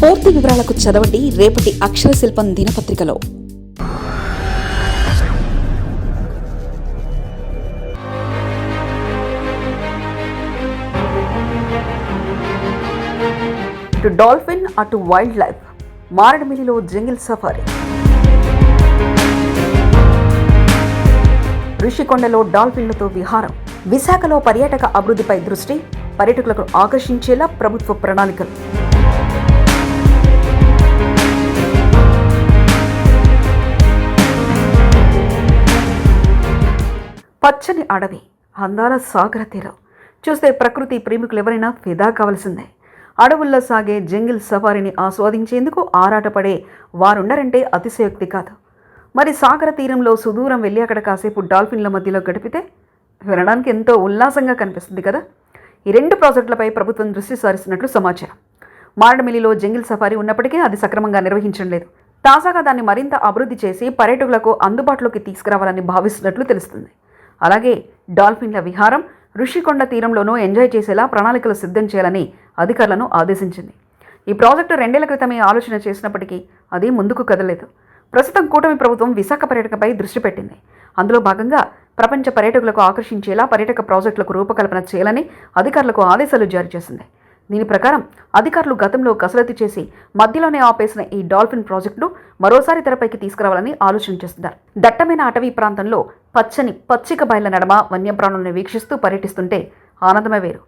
పూర్తి వివరాలకు చదవండి రేపటి అక్షర శిల్పం దినపత్రికలో. ఇటు డాల్ఫిన్ అటు వైల్డ్ లైఫ్ మారడమిలిలో జంగిల్ సఫారీ. ఋషికొండలో డాల్ఫిన్లతో విహారం. విశాఖలో పర్యాటక అభివృద్ధిపై దృష్టి పర్యాటకులకు ఆకర్షించేలా ప్రభుత్వ ప్రణాళికలు. పచ్చని అడవి అందాల సాగర తీరం. చూస్తే ప్రకృతి ప్రేమికులు ఎవరైనా ఫిదా కావలసిందే. అడవుల్లో సాగే జంగిల్ సఫారీని ఆస్వాదించేందుకు ఆరాటపడే వారుండరంటే అతిశయోక్తి కాదు. మరి సాగర తీరంలో సుదూరం వెళ్ళి అక్కడ కాసేపు డాల్ఫిన్ల మధ్యలో గడిపితే వినడానికి ఎంతో ఉల్లాసంగా కనిపిస్తుంది కదా? ఈ రెండు ప్రాజెక్టులపై ప్రభుత్వం దృష్టి సారిస్తున్నట్లు సమాచారం. మారడమిల్లిలో జంగిల్ సఫారీ ఉన్నప్పటికీ అది సక్రమంగా నిర్వహించడం లేదు. తాజాగా దాన్ని మరింత అభివృద్ధి చేసి పర్యాటకులకు అందుబాటులోకి తీసుకురావాలని భావిస్తున్నట్లు తెలుస్తుంది. అలాగే డాల్ఫిన్ల విహారం ఋషికొండ తీరంలోనూ ఎంజాయ్ చేసేలా ప్రణాళికలు సిద్ధం చేయాలని అధికారులను ఆదేశించింది. ఈ ప్రాజెక్టు రెండేళ్ళ క్రితమే ఆలోచన చేసినప్పటికీ అది ముందుకు కదలేదు ప్రస్తుతం కూటమి ప్రభుత్వం విశాఖ పర్యటకపై దృష్టి పెట్టింది. అందులో భాగంగా ప్రపంచ పర్యాటకులకు ఆకర్షించేలా పర్యటక ప్రాజెక్టులకు రూపకల్పన చేయాలని అధికారులకు ఆదేశాలు జారీ చేసింది. దీని ప్రకారం అధికారులు గతంలో కసరత్తు చేసి మధ్యలోనే ఆపేసిన ఈ డాల్ఫిన్ ప్రాజెక్టును మరోసారి తెరపైకి తీసుకురావాలని ఆలోచన చేస్తున్నారు. దట్టమైన అటవీ ప్రాంతంలో పచ్చని పచ్చిక బయల నడమ వన్యప్రాణులను వీక్షిస్తూ పర్యటిస్తుంటే ఆనందమే వేరు.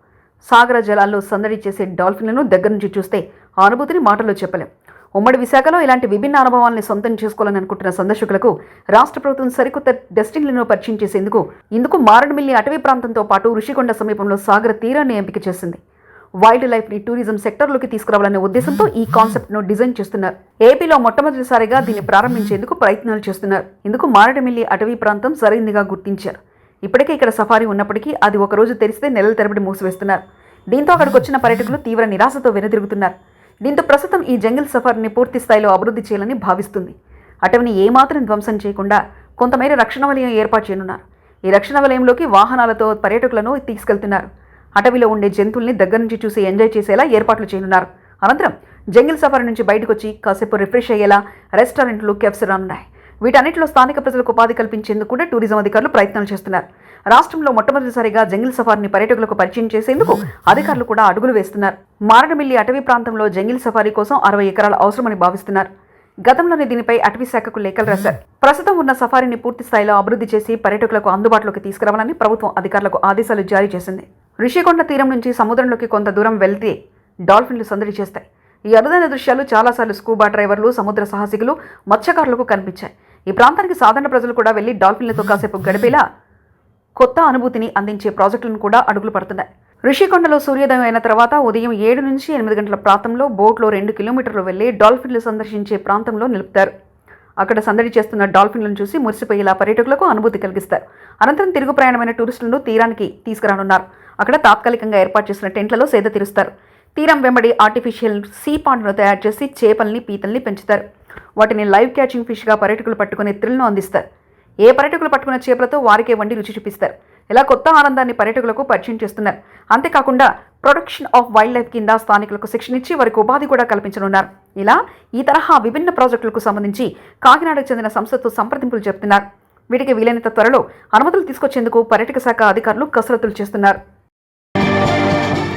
సాగర జలాల్లో సందడి చేసే డాల్ఫిన్లను దగ్గర నుంచి చూస్తే అనుభూతిని మాటల్లో చెప్పలేం. ఉమ్మడి విశాఖలో ఇలాంటి విభిన్న అనుభవాలను సొంతం చేసుకోవాలని అనుకుంటున్న సందర్శకులకు రాష్ట్ర ప్రభుత్వం సరికొత్త డెస్టినీలను పరిచయం చేసేందుకు ఇందుకు మారడుమిల్లి అటవీ ప్రాంతంతో పాటు ఋషికొండ సమీపంలో సాగర తీరాన్ని ఎంపిక చేసింది. వైల్డ్ లైఫ్ని టూరిజం సెక్టర్లోకి తీసుకురావాలనే ఉద్దేశంతో ఈ కాన్సెప్ట్ను డిజైన్ చేస్తున్నారు. ఏపీలో మొట్టమొదటిసారిగా దీన్ని ప్రారంభించేందుకు ప్రయత్నాలు చేస్తున్నారు. ఇందుకు మారడమిల్లి అటవీ ప్రాంతం సరైనదిగా గుర్తించారు. ఇప్పటికే ఇక్కడ సఫారీ ఉన్నప్పటికీ అది ఒక రోజు తెరిస్తే నెలల తరబడి మూసివేస్తున్నారు. దీంతో అక్కడికి వచ్చిన పర్యటకులు తీవ్ర నిరాశతో వెనుదిరుగుతున్నారు. దీంతో ప్రస్తుతం ఈ జంగిల్ సఫారీని పూర్తి స్థాయిలో అభివృద్ధి చేయాలని భావిస్తుంది. అటవిని ఏమాత్రం ధ్వంసం చేయకుండా కొంతమేర రక్షణ వలయం ఏర్పాటు చేయనున్నారు. ఈ రక్షణ వలయంలోకి వాహనాలతో పర్యాటకులను తీసుకెళ్తున్నారు. అటవీలో ఉండే జంతువుల్ని దగ్గర నుంచి చూసి ఎంజాయ్ చేసేలా ఏర్పాట్లు చేయనున్నారు. అనంతరం జంగిల్ సఫారీ నుంచి బయటకు వచ్చి కాసేపు రిఫ్రెష్ అయ్యేలా రెస్టారెంట్లు కెఫ్స్ రానున్నాయి. వీటన్నిటిలో స్థానిక ప్రజలకు ఉపాధి కల్పించేందుకు కూడా టూరిజం అధికారులు ప్రయత్నాలు చేస్తున్నారు. రాష్ట్రంలో మొట్టమొదటిసారిగా జంగిల్ సఫారీని పర్యాటకులకు పరిచయం చేసేందుకు అధికారులు కూడా అడుగులు వేస్తున్నారు. మారడమిల్లి అటవీ ప్రాంతంలో జంగిల్ సఫారీ కోసం అరవై ఎకరాలు అవసరమని భావిస్తున్నారు. గతంలోనే దీనిపై అటవీ శాఖకు లేఖలు రాశారు. ప్రస్తుతం ఉన్న సఫారీని పూర్తి స్థాయిలో అభివృద్ధి చేసి పర్యటకులకు అందుబాటులోకి తీసుకురావాలని ప్రభుత్వం అధికారులకు ఆదేశాలు జారీ చేసింది. రిషికొండ తీరం నుంచి సముద్రంలోకి కొంత దూరం వెళ్తే డాల్ఫిన్లు సందడి చేస్తాయి. ఈ అరుదైన దృశ్యాలు చాలాసార్లు స్కూబా డ్రైవర్లు సముద్ర సాహసికులు మత్స్యకారులకు కనిపించాయి. ఈ ప్రాంతానికి సాధారణ ప్రజలు కూడా వెళ్ళి డాల్ఫిన్లతో కాసేపు గడిపేలా కొత్త అనుభూతిని అందించే ప్రాజెక్టులను కూడా అడుగులు పడుతున్నాయి. రిషికొండలో సూర్యోదయం అయిన తర్వాత ఉదయం ఏడు నుంచి ఎనిమిది గంటల ప్రాంతంలో బోట్లో రెండు కిలోమీటర్లు వెళ్ళి డాల్ఫిన్లు సందర్శించే ప్రాంతంలో నిలుపుతారు. అక్కడ సందడి చేస్తున్న డాల్ఫిన్లను చూసి మురిసిపోయేలా పర్యాటకులకు అనుభూతి కలిగిస్తారు. అనంతరం తిరుగు ప్రయాణమైన టూరిస్టులను తీరానికి తీసుకురానున్నారు. అక్కడ తాత్కాలికంగా ఏర్పాటు చేసిన టెంట్లలో సేద తీరుస్తారు. తీరం వెంబడి ఆర్టిఫిషియల్ సీ పాండ్ను తయారు చేసి చేపల్ని పీతల్ని పెంచుతారు. వాటిని లైవ్ క్యాచింగ్ ఫిష్గా పర్యాటకులు పట్టుకునే థ్రిల్ను అందిస్తారు. ఏ పర్యాటకులు పట్టుకున్న చేపలతో వారికే వండి రుచి చూపిస్తారు. ఇలా కొత్త ఆనందాన్ని పర్యటకులకు పరిచయం చేస్తున్నారు. అంతేకాకుండా ప్రొటెక్షన్ ఆఫ్ వైల్డ్ లైఫ్ కింద స్థానికులకు శిక్షణ ఇచ్చి వారికి ఉపాధి కూడా కల్పించనున్నారు. ఇలా ఈ తరహా విభిన్న ప్రాజెక్టులకు సంబంధించి కాకినాడకు చెందిన సంస్థతో సంప్రదింపులు చెబుతున్నారు వీటికి వీలైనంత త్వరలో అనుమతులు తీసుకొచ్చేందుకు పర్యాటక శాఖ అధికారులు కసరత్తులు చేస్తున్నారు.